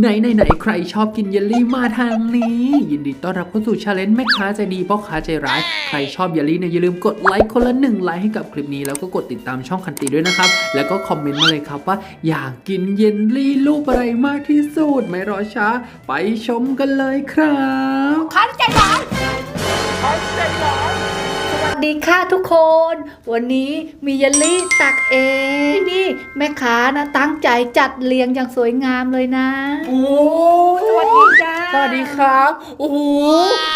ไหนไหนไหนใครชอบกินเยลลี่มาทางนี้ ยินดีต้อนรับเข้าสู่ชาเลนจ์แม่ค้าใจดีพ่อค้าใจร้าย ใครชอบเยลลี่เนี่ยอย่าลืมกดไลค์คนละหนึ่งไลค์ให้กับคลิปนี้แล้วก็กดติดตามช่องคันตีด้วยนะครับ แล้วก็คอมเมนต์มาเลยครับว่า อยากกินเยลลี่รูปอะไรมากที่สุดไม่รอช้า ไปชมกันเลยครับ คันใจร้ายคันใจร้ายสวัส ดีค่ะทุกคน วันนี้มีเยลลี่ตักเองนี่แม่ค้านะตั้งใจจัดเรียงอย่างสวยงามเลยนะโอ้สวัสดีจ้าสวัสดีครับโอ้โห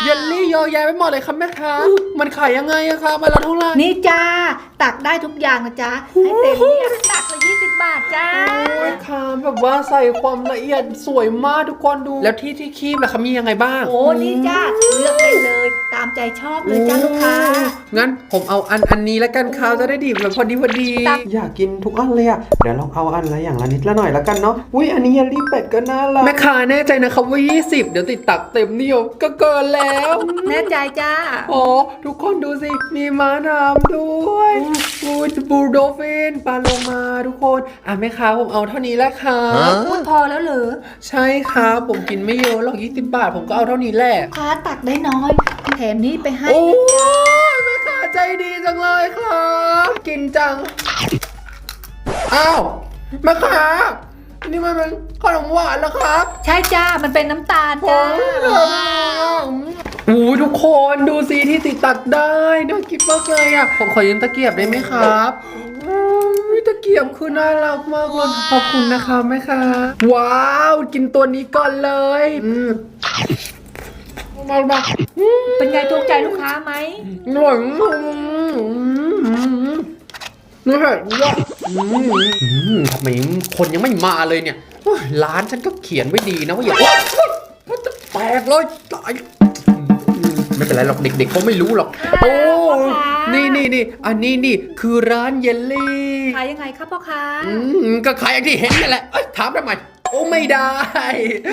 เยลลี่เยอะแยะไปหมดเลยครับแม่ค้ามันขายยังไงอะครับมาละเท่าไหร่นี่จ้าตักได้ทุกอย่างนะจ๊ะให้เต็มเนี่ยตักละยี่สิ บบาทจ้า โอ้ยค่ะแบบว่าใส่ความละเอียดสวยมากทุกคนดู แล้วที่ที่คีบล่ะคะมียังไงบ้าง โอ้นี่จ้าเลือกได้เลย ตามใจชอบเลยจ้าลูกค้า งั้นผมเอาอันอันนี้แล้วกันค่ะจะได้ดีแบบพอดีพอดีตักอยากกินทุกอันเลยอะ เดี๋ยวลองเอาอันละอย่างละนิดละหน่อยละกันเนาะ อุ้ยอันนี้เยลลี่เป็ดก็น่ารัก แม่ค้าแน่ใจนะครับว่า20 เดี๋ยวติดตักเต็มนิยมก็เกินแล้ว แน่ใจจ้า โอ้ทุกคนดูสิ มีม้าน้ำด้วยอูดบูโดฟินปลาโลมาทุกคนอะแม่ค้าผมเอาเท่านี้แล้วค่ะพูดพอแล้วเหรอใช่ครับผมกินไม่เยอะหรอก20บาท ผมก็เอาเท่านี้แหละลูกค้าตักได้น้อย แถมนี้ไปให้ โอ้นะจ๊ะยแม่ค้าใจดีจังเลยครับกินจัง อ้าวแม่ค้านี่มันเป็นขนมหวานแล้วครับใช่จ้า มันเป็นน้ำตาลจ้า โอ้ยทุกคนดูสิที่ติดตักได้น่ากินมากเลยอะผมขอยืมตะเกียบได้ไหมครับอืม ตะเกียบคือน่ารักมากเลยขอบคุณนะคะแม่ค้าว้าวกินตัวนี้ก่อนเลยอืมมาบ้าเป็นไงถูกใจลูกค้าไหมอร่อยมากนี่แหละทำไมคนยังไม่มาเลยเนี่ยโอ้ยร้านฉันก็เขียนไว้ดีนะว่าอย่าว้าวว้าวจะแตกเลยตายไม่เป็นไรหรอกเด็กๆเขาไม่รู้หรอก โอ้ นี่นี่นี่อันนี้นี่คือร้านเยลลี่ ขายยังไงครับพ่อค้าอืมก็ขายอย่างที่เห็นนั่นแหละเอ้ยถามทำไมโอ้ไม่ได้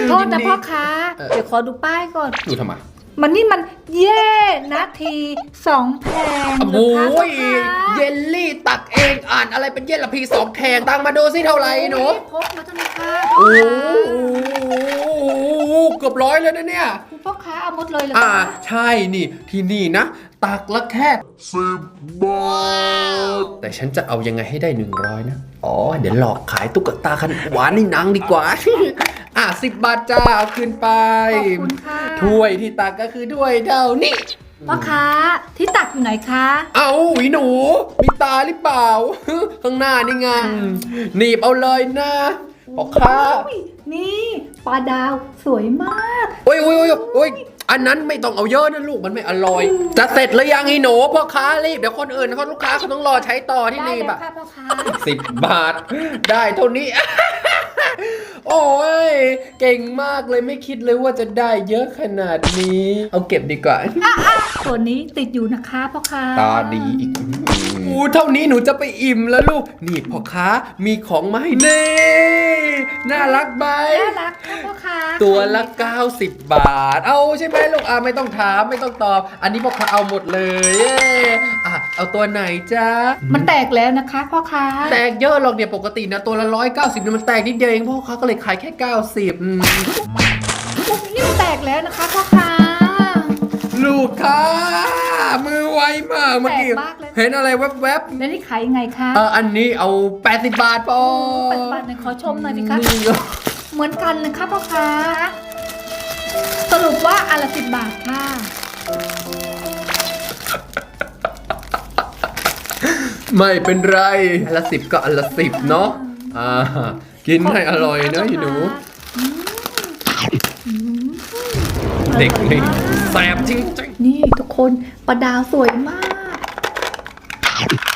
โทษนะยิดีพ่อค้าเออเดี๋ยวขอดูป้ายก่อนดูทำไมมันนี่มันเย่นาทีสองแพงโอ้เหรอคะพ่อยค้าเยลลี่ตักเองอ่านอะไรเป็นเยลละพีสองแทงตังมาดูสิเท่าไหร่หนูพกมาเท่าไหร่คะโอ้โหเกือบร้อยเลยนะเนี่ยคุณ พ่อค้าเอาหมดเลยเหรออ่า คะใช่นี่ที่นี่นะ ตักละแค่สิบบาท แต่ฉันจะเอายังไงให้ได้หนึ่งร้อยนะ อ๋อ เดี๋ยวหลอกขายตุ๊กตาขนมหวานให้นางดีกว่า อะสิบบาทจ้าเอาคืนไป ขอบคุณค่ะถ้วยที่ตักก็คือถ้วยเท่านี้ พ่อค้าที่ตักอยู่ไหนคะ เอาหวีหนู มีตาหรือเปล่า ข้างหน้านี่ไงหนีบเอาเลยนะ พ่อค้าอุ้ยนี่ปลาดาวสวยมาก โอ้ยโอ้ยโอ้ยโอ้ยอันนั้นไม่ต้องเอาเยอะนะลูกมันไม่อร่อย จะเสร็จหรือยังอีหนูพ่อค้ารีบเดี๋ยวคนอื่นเขาลูกค้าเขาต้องรอใช้ต่อที่ได้รีบเลยอะค่ะพ่อค้าสิบบาท ได้เท่านี้ โอ้ยเก่งมากเลยไม่คิดเลยว่าจะได้เยอะขนาดนี้ เอาเก็บดีกว่าตัวนี้ติดอยู่นะคะพ่อค้าตาดีอีกอู้เท่านี้หนูจะไปอิ่มแล้วลูก นี่พ่อค้ามีของมาให้เน่ น่ารักไหมน่ารักค่ะพ่อค้าตัวละ 90 บาท เอาใช่ไหมลูกอะไม่ต้องถามไม่ต้องตอบ อันนี้พ่อค้าเอาหมดเลยเย้อะเอาตัวไหนจ๊ะมันแตกแล้วนะคะพ่อค้าแตกเยอะหรอกเนี่ยปกตินะตัวละร้อยเก้าสิบเนี่ยมันแตกนิดเดียวเองพ่อค้าก็เลยขายแค่ 90อืมนี่มันแตกแล้วนะคะพ่อค้า ลูกค้า มือไวมากเมื่อกี้ แปลกมากเลย เห็นอะไรแวบแล้วนี่ขายยังไงคะๆเอออันนี้เอา 80 บาทพอปัจจุบันเนี่ยขอชมหน่อยสิคะ นี่ เหมือนกันนะคะพ่อค้าสรุปว่าอันละสิบบาทค่ะไม่เป็นไรอันละสิบก็อันละสิบเนาะอ่ากินให้อร่อยเนอะอยู่หนูเด็กนี่ แสบจริงนี่ทุกคนปลาดาวสวยมาก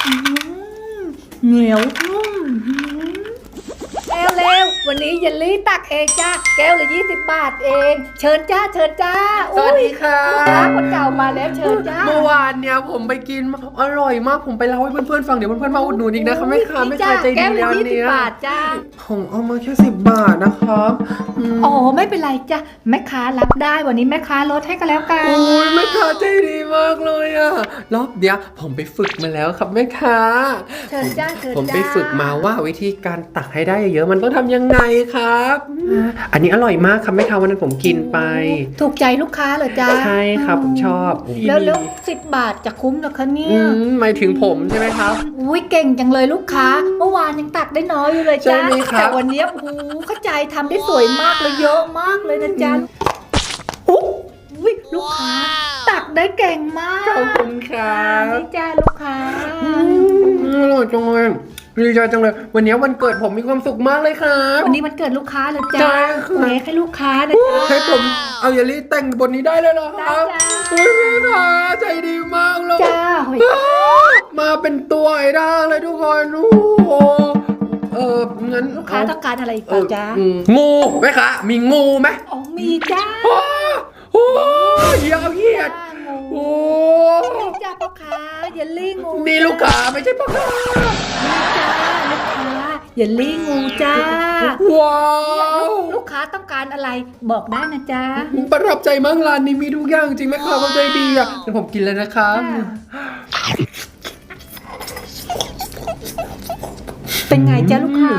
อืมเหนียวนุ่มอืมเร็วเร็ ววันนี้เยลลี่ตักเองจ้าแก้วละยี่สิบบาทเอง เชิญจ้าเชิญจ้าๆสวัสดีค่ะลูกค้าคนเก่ามาแล้วเชิญจ้าเมื่อวานเนี่ยผมไปกินมาอร่อยมากผมไปเล่าให้เพื่อนๆฟังเดี๋ยวเพื่อนๆมาอุดหนุนอีกนะคะแม่ค้าแม่ค้าใจดีแก้วละร้านยี่สิบเนี้ยบาทจ้าผมเอามาแค่สิบบาทนะครับมอ๋อไม่เป็นไรจ้ะแม่ค้ารับได้วันนี้แม่ค้าลดให้ก็แล้วกันโอ้ยแม่ค้าใจดีมากเลยอะรอบเนี้ยผมไปฝึกมาแล้วครับแม่ค้าเชิญจ้าเชิญผมจ้าไปฝึกมาว่าวิธีการตักให้ได้เยอะๆมันต้องทำยังไงครับอ่าอันนี้อร่อยมากครับแม่ค้าวันนั้นผมกินไป ถูกใจลูกค้าเหรอจ๊ะใช่ครับผมชอบแล้วแล้วสิบบาทจะคุ้มเหรอคะเนี่อืยมหมายถึงผมใช่ไหมครับ อุ้ยเก่งจังเลยลูกค้า เมื่อวานยังตักได้น้อยอยู่เลยจ้าใช่ไหมครับ แต่วันนี้โอ้โหเข้าใจทำได้สวยมากเลยเยอะมากเลยนะจ๊ะอุ๊ยอุ๊ยลูกค้า ตักได้เก่งมากขอบคุณครับนี่จ้าลูกค้า อืมอร่อยจังเลย ดีใจจังเลย วันนี้วันเกิดผมมีความสุขมากเลยครับวันนี้มันเกิดลูกค้าเลยใช่จ้าครับเค้กให้ลูกค้านะจ๊ะ ให้ผมเอาเยลลี่แต่งบนนี้ได้เลยเหรอคได้รับจ้าอุ้ยแม่ค้าใจดีมากเลยจ้าโอ้ยมาเป็นตัวไอ้ด้างเลยทุกคนโอ้โหเอองั้นลูกค้าต้องการอะไรอีกเอเปล่าอจ้าอืมงูไหมคะมีงูไหมอ๋อมีจ้าโอ้โหยาวเหยียดงูโอ้นี่จ้าพ่อค้าเยลลี่งูนี่ลูกค้าไม่ใช่พ่อค้านี่จ้าลูกค้า เยลลี่งูจ้า ว้าวลูกค้าต้องการอะไรบอกได้นะจ๊ะ ประทับใจมากร้านนี้มีทุกอย่างจริงไหมคะเขาใจดีอะเดี๋ยวผมกินแล้วนะครับเป็นไงจ๊ะลูกค้า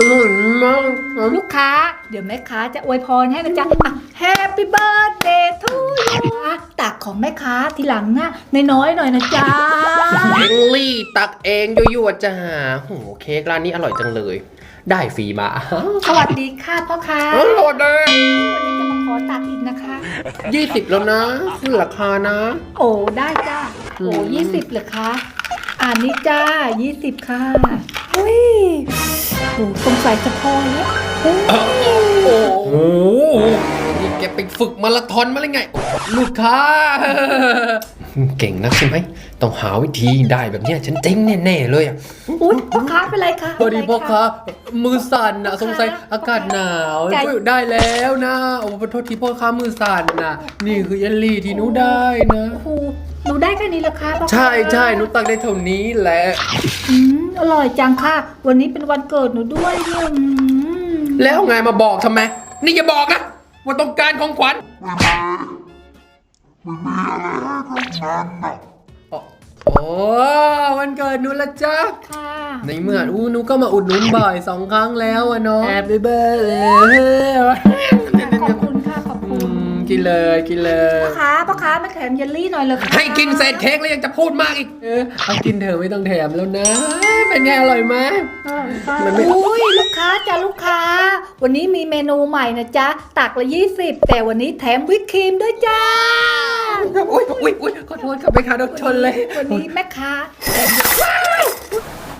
อร่อยมากครับลูกค้า เดี๋ยวแม่ค้าจะอวยพรให้นะจ๊ะอะ Happy birthday to you อะตักของแม่ค้าทีหลังน่ะน้อยๆหน่อยนะจ๊ะเอลลี่ตักเองยั่วๆจ้าโหเค้กร้านนี้อร่อยจังเลย ได้ฟรีมา สวัสดีค่ะพ่อค้าอร่อยเลยวันนี้จะมาขอตักอีกนะคะยี่สิบแล้วนะขึ้นราคานะ โอ้ได้จ้าโอ้อืมยี่สิบเหรอคะ อ่านนี้จ้ายี่สิบค่ะอุ้ย โอ้สงสัยจะพอแล้วเฮ้ยโอ้โหนี่แกไปฝึกมาราธอนมาเลยไง ลูกค้า เก่งนักใช่ไหม ต้องหาวิธีได้แบบเนี้ยฉันเจ๊งแน่ๆเลยอะอุ้ยพ่อค้าเป็นไรคะพอดีเป็นไรพ่อคะค้ามือสั่นอะสงสัยอากาศหนาวใจช่วยได้แล้วนะ โอ้ขอโทษทีพ่อค้ามือสั่นน่ะนี่คือเยลลี่ที่หนูได้นะโอ้โหหนูได้แค่นี้เหรอคะพ่อค้าใช่ใช่หนูตักได้เท่านี้แหละอืมอร่อยจังค่ะ วันนี้เป็นวันเกิดหนูด้วยเนี่ยอืมแล้วไงมาบอกทำไม นี่อย่าบอกนะว่าต้องการของขวัญอ๋อโอ้วันเกิดหนูละจ๊ะค่ะ ในเมื่ออู้หนูก็มาอุดหนุนบ่อยสองครั้งแล้วอะเนาะ Happy birthday กินเลยกินเลยพ่อค้าพ่อค้าไม่แถมเยลลี่หน่อยเลยค่ะให้กินเศษเค้กแล้วยังจะพูดมากอีกเออเอากินเถอะไม่ต้องแถมแล้วนะ เป็นไงอร่อยไหม มันไม่ อุ้ยลูกค้าจ้ะลูกค้า วันนี้มีเมนูใหม่นะจ๊ะตักละยี่สิบแต่วันนี้แถมวิปครีมด้วยจ้า อุ้ยอุ้ยอุ้ยขอโทษครับไม่ค้าโดนชนเลยวันนี้แม่ค้าแถม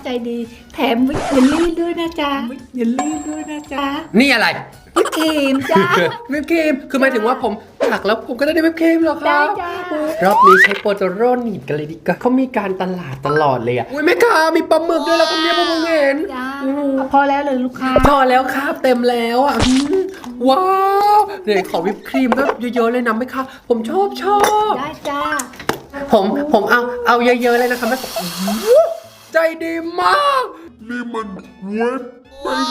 ใจดี แถมวิปเยลลี่ด้วยนะจ๊ะเยลลี่ด้วยนะจ๊ะนี่อะไรวิปครีมจ้าวิปครีมคือหมายถึงว่าผมตักแล้วผมก็ได้วิปครีมเหรอคได้รับ จ้า รอบนี้ใช้โปรโตโรนิดกันเลยดีกว่าเขามีการตลาดตลอดเลยอะอุ้ยแม่ค้ามีปลาหมึกด้วยแล้วก็เนี่ยผมเพิ่งเห็น จ้าพอแล้วเลยลูกค้า พอแล้วครับเต็มแล้วอะอืมว้าวเดี๋ยวขอวิปครีมก็เยอะๆเลยนะแม่ค้าผมชอบชอบ ได้จ้า ผมผมเอาเอาเยอะๆเลยนะครับแม่ค้าอื้อหือ ใจดีมาก นี่มันเว็บเป็น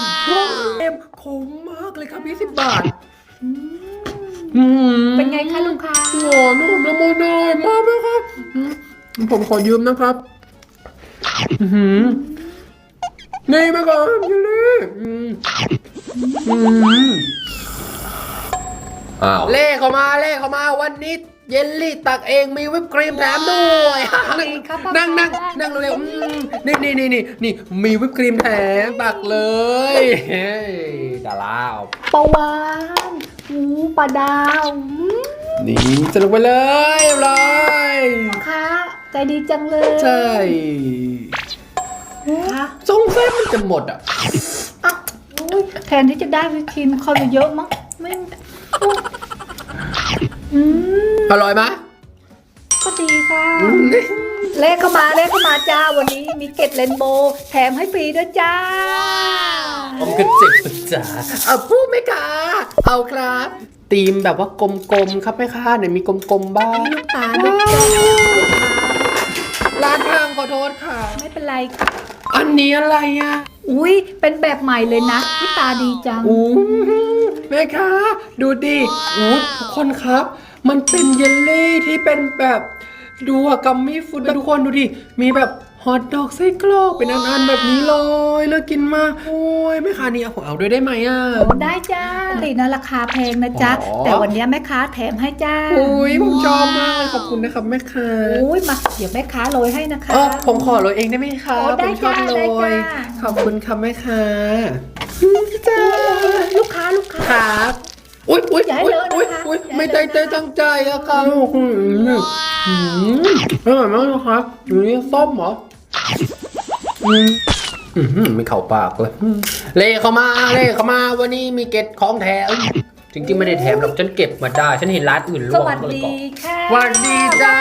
เอ็มคุ้มมากเลยครับ 20 บาทอืมเป็นไงคะลูกค้าหวานนุ่มละมุนน้อยมากเลยครับอืมผมขอยืมนะครับอื้อหือนี่มาก่อนยูลี่อืมอืมอ้าวเล่เข้ามาเล่เข้ามาวันนี้ เยลลี่ตักเองมีวิปครีมแถมด้วยนั่งครับนั่งนั่งนั่งเร็วๆอืมนี่นี่นี่นี่นี่มีวิปครีมแถมตักเลยเฮ้ยดาราเอาปลาวานหูปลาดาวอืมนี่สนุกไปเลยเรียบร้อยค่ะใจดีจังเลย ใช่ค่ะสงสัยมันจะหมดอะอะอุ๊ยแทนที่จะได้วิปครีมเขาจะเยอะมั้งไม่ อุ๊ยอืมอร่อยไหมก็ดีค่ะอืมเลขเข้ามาเลขเข้ามาจ้า วันนี้มีเกตเลนโบว์แถมให้ฟรีด้วยจ้า ผมก็เจ็บจ๋าเอาพูดไหมคะเอาครับตีมแบบว่ากลมๆครับแม่ค้าไหนมีกลมๆบ้างลูกตาด้วยจ้าร้านทางขอโทษค่ะ ไม่เป็นไรค่ะอันนี้อะไรอะอุ้ยเป็นแบบใหม่เลยนะพี่ตาดีจัง อู้แม่ค้าดูดิอู้ทุกคนครับ มันเป็นเยลลี่ที่เป็นแบบดูอะกัมมี่ฟูดทุกคนดูดิ มีแบบฮอทดอกไส้กรอกเป็นอันๆแบบนี้เลยน่ากินมากโอ้ยแม่ค้านี่เอาผมเอาด้วยได้ไหมอะโอ้ได้จ้าปกตินะราคาแพงนะจ๊ะ อ๋อ แต่วันนี้แม่ค้าแถมให้จ้าโอ้ยผมชอบมากเลยขอบคุณนะครับแม่ค้าโอ้ยมาเดี๋ยวแม่ค้าโรยให้นะคะเออผมขอโรยเองได้ไหมคะโอ้ได้ผมชอบจ้าโรได้ยจ้าขอบคุณครับแม่ค้าจ้าลูกค้าลูกค้าครับ อุ้ยอุ้ยอย่าให้อุ้ยเลอะนะคะอุ้ยอุ้ยอย่าให้ไม่เลใจอะใจนะคะตั้งใจอะครับอืมอืมอร่อยมากนะครับอันนี้ส้มเหรออืมอืมไม่เข้าปากเลยอืมเล่เข้ามาเล่เข้ามาวันนี้มีเก็ตของแถมจริงๆไม่ได้แถมหรอกฉันเก็บมาได้ฉันเห็นร้านอื่นรสวมวัสก็เลยดีก่อนค่ะสวัสดีจ้า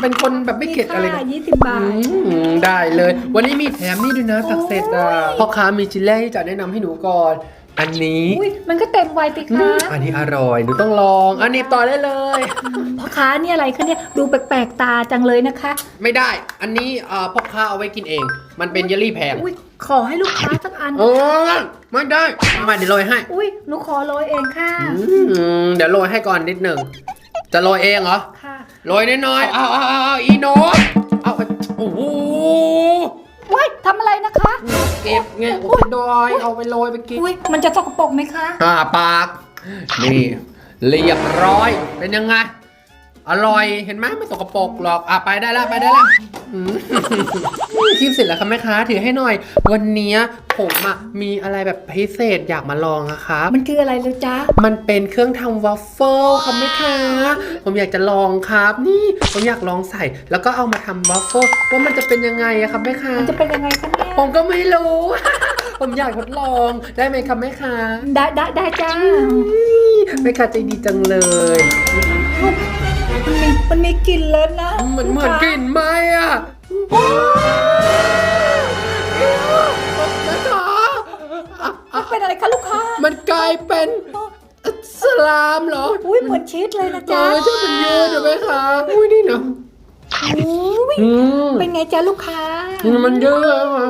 เป็นคนแบบไม่เก็ตอะไรนะ ยี่สิบบาท อืมได้เลย วันนี้มีแถมนี่ด้วยนะผักเสร็จอะพ่อค้ามีชิ้นแรกที่จะแนะนำให้หนูก่อน อันนี้ อุ้ยมันก็เต็มวัยสิอืคะมอันนี้อร่อยหนูต้องลอง อันนี้ต่อได้เลย พ่อค้านี่อะไรคะเนี่ยดูแปลกๆตาจังเลยนะคะ ไม่ได้ อันนี้เอ่อพ่อค้าเอาไว้กินเอง มันเป็นเยลลี่แพงอุ้ยขอให้ลูกค้าสักอันเออไม่ได้เอามาเดี๋ยวโรยให้อุ้ยหนูขอโรยเองค่ะอืมเดี๋ยวโรยให้ก่อนนิดหนึ่งจะโรยเองเหรอค่ะโรยน้อยๆเอาเอาเอาเอาอีโนตเอาโอ้โห ว้ายทำอะไรนะคะ เก็บไงโอ้ยดอยเอาไปโรยไปกินอุ้ยมันจะสกปรกไหมคะ อ่าปาก นี่ เรียบร้อย เป็นยังไง อร่อยเห็นไหมไม่สกปรกหรอกอะไปได้แล้วไปได้แล้วอืมคลิปเสร็จแล้วครับแม่ค้าถือให้หน่อย วันเนี้ยผมอะมีอะไรแบบพิเศษอยากมาลองนะครับ มันคืออะไรเลยจ๊ะ มันเป็นเครื่องทำวัฟเฟิลครับแม่ค้าผมอยากจะลองครับ นี่ผมอยากลองใส่ แล้วก็เอามาทำวัฟเฟิลว่ามันจะเป็นยังไงอะครับแม่ค้ามันจะเป็นยังไงคะเนี่ยผมก็ไม่รู้ ผมอยากทดลองได้ไหมครับแม่ค้าได้ได้ได้จ้าแม่ค้าใจดีจังเลย มันมีมันมีกลิ่นเลยนะมันเหมือนกลิ่นไหมอะแม่ค้าอะมันเป็นอะไรคะลูกค้ามันกลายเป็นสลามเหรออุ้ยเหมือนชีสเลยนะเอจ๊ะอใช่เป็นยืดเหรอแม่ค้าอุ้ยนี่นะอุ้ยอืมเป็นไงจ๊ะลูกค้า มันเยอะอะ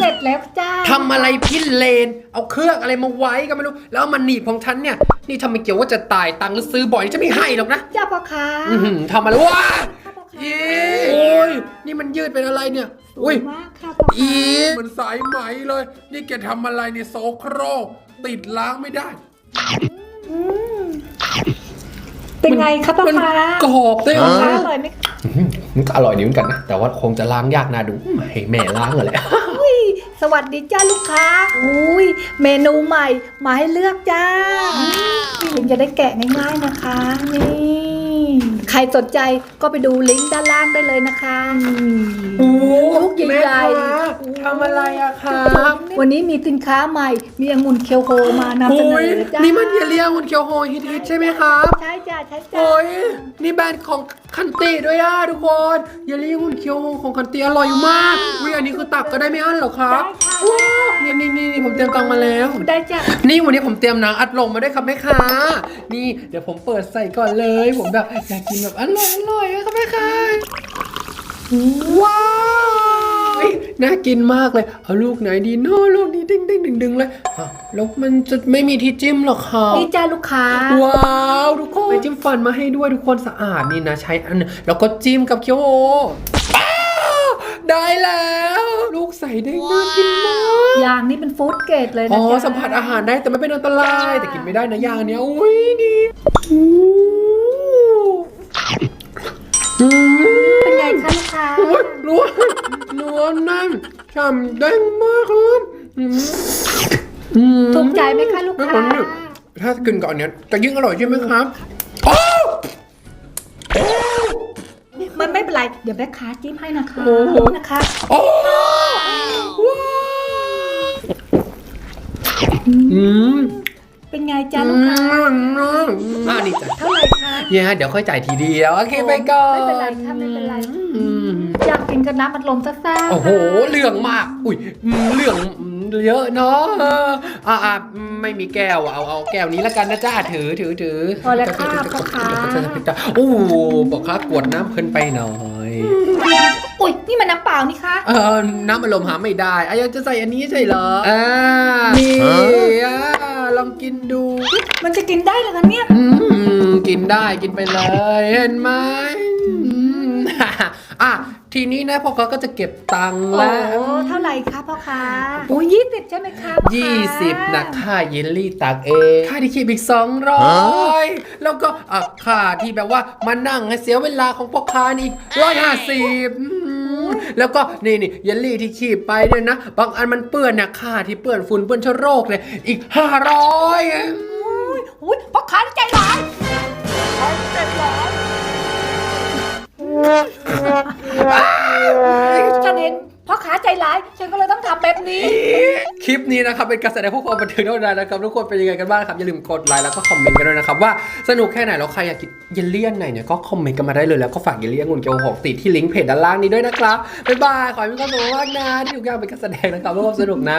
เสร็จแล้วจ้าทำอะไรพินเลน เอาเครื่องอะไรมาไว้ก็ไม่รู้ แล้วเอามันหนีบของฉันเนี่ย นี่ทำไมเกี่ยวว่าจะตายตังค์หรือซื้อบ่อยนี่จะไม่ให้หรอกนะจ้าพ่อค้าอื้อหือทำอะไรวะค่ะพ่อค้าอีโอ้ยนี่มันยืดเป็นอะไรเนี่ย อุ้ย มากค่ะพ่ออีค้ามันสายไหมเลย นี่แกทำอะไรเนี่ยโซโครกติดล้างไม่ได้ อืม เป็นไงคะพ่อมันค้ากรอบด้วยพ่ออะค้าอร่อยไหมคะมันก็อร่อยดีเหมือนกันนะ แต่ว่าคงจะล้างยากน่าดูให้แม่ล้างเลยอุ้ยสวัสดีจ้าลูกค้า อุ้ยเมนูใหม่มาให้เลือกจ้าพี่ลิงจะได้แกะง่ายๆนะคะ นี่ ใครสนใจก็ไปดูลิงก์ด้านล่างได้เลยนะคะนี่โอ้ลูกใหญ่ๆแม่ค้าทำอะไรอะครับวันนี้มีสินค้าใหม่ มีองุ่นเคียวโฮมานำเสนโอ้ยอจ้านี่มันเยลลี่องุ่นเคียวโฮฮิตฮิตๆใช่ไหมครับใช่จ้าใช่จ้าโอ้ยนี่แบรนด์ของคันติด้วยอะทุกคนเยลลี่หุ่นเคียวของคันติอร่อยมากอุ้ยอันนี้คือตักก็ได้ไม่อั้นเหรอครับ ว้าวนี่นี่นี่นี่ผมเตรียมตังค์มาแล้ว ได้จ้านี่วันนี้ผมเตรียมหนังอัดลงมาด้วยครับแม่ค้า นี่เดี๋ยวผมเปิดใส่ก่อนเลย ผมแบบอยากกินแบบอร่อยอร่อยอะครับแม่ค้าว้าวเฮ้ยน่ากินมากเลย เอาลูกไหนดีเนาะลูกนี้ดึงดึงดึงดึงเลยอะแล้วมันจะไม่มีที่จิ้มหรอครับนี่จ้าลูกค้า ว้าวทุกคนไปจิ้มฟันมาให้ด้วยทุกคนสะอาดนี่นะใช้อันหนึงแล้วก็จิ้มกับเคียวโออ้าว ได้แล้ว ลูกใส่ได้น่ากินมากยางนี่เป็นฟู้ดเกรดเลยอ๋นะอจ๊ะสัมผัสอาหารได้แต่ไม่เป็นอันตรายแต่กินไม่ได้นะยางเนี้ยอุ้ยดีอืม เป็นไงคะลูกค้าโอ้ยนัวนัวแน่นฉ่ำเด้งมากครับอืมอืมถูกใจไหมคะลูกไม่ค้าเหมือนถ้ากินกับอันเนี้ยจะยิ่งอร่อยใช่ไหมครับโอ้ มันไม่เป็นไร เดี๋ยวแม่ค้าจิ้มให้นะคะโอ้โห นะคะโอ้ว้าวอืมเป็นไงจ้าลูกค้าอ่านี่จ้ะเท่าไหร่คะเย้เดี๋ยวค่อยจ่ายทีเดียว โอเคไปก่อนไม่เป็นไรค่ะไม่เป็นไร อืมอยา กกินกับน้ำอัดลมซ่าๆค่ะโอ้โหเหลืองมาก อุ้ยอืมเหลืองอืมเยอะเนาะอ่าอ่าไม่มีแก้วอะเอาเอาแก้วนี้แล้วกันนะจ้าถือถือถือพอแล้วค่ะพ่อค้าโอ้โหบอกค้ากวดน้ำเพิ่นไปหน่อยอุ้ยนี่มันน้ำเปล่านี่คะเออน้ำอารมณ์หาไม่ได้อะยังจะใส่อันนี้ใช่เหรออ่านี่อ่าลองกินดู มันจะกินได้เหรอคะเนี่ยอืมกินได้กินไปเลยเห็นไหมอืมอะ ทีนี้นะพ่อค้าก็จะเก็บตังค์โอ้แล้ว เท่าไหร่คะพ่อค้าโอ้ยี่สิบใช่ไหมคะพ่อค้ายี่สิบนะค่าเยลลี่ตักเองค่าที่คีบอีกสองร้อยแล้วก็อะค่าที่แบบว่ามานั่งให้เสียเวลาของพ่อค้านี่ร้อยห้าสิบแล้วก็นี่นี่เยลลี่ที่คีบไปเนี่ยนะ บางอันมันเปื้อนนะค่าที่เปื้อนฝุ่นเปื้อนเชื้อโรคเนี่ยอีกห้าร้อย อุ้ยพ่อค้าใจร้าย ฉันเห็นพ่อค้าใจร้าย ฉันก็เลยต้องทำแบบนี้ คลิปนี้นะครับเป็นการแสดงพวกความบันเทิงเท่านั้นนะครับทุกคนเป็นยังไงกันบ้างครับอย่าลืมกดไลค์แล้วก็คอมเมนต์กันด้วยนะครับว่าสนุกแค่ไหนแล้วใครอยากกินเยลลี่อันไหนเนี่ยก็คอมเมนต์กันมาได้เลยแล้วก็ฝากเยลลี่องุ่นเกียวหกติดที่ลิงก์เพจด้านล่างนี้ด้วยนะครับบ๊ายบายขอให้มีความสุขมากนะที่ทุกอย่างเป็นการแสดงนะครับเพื่อความสนุกนะ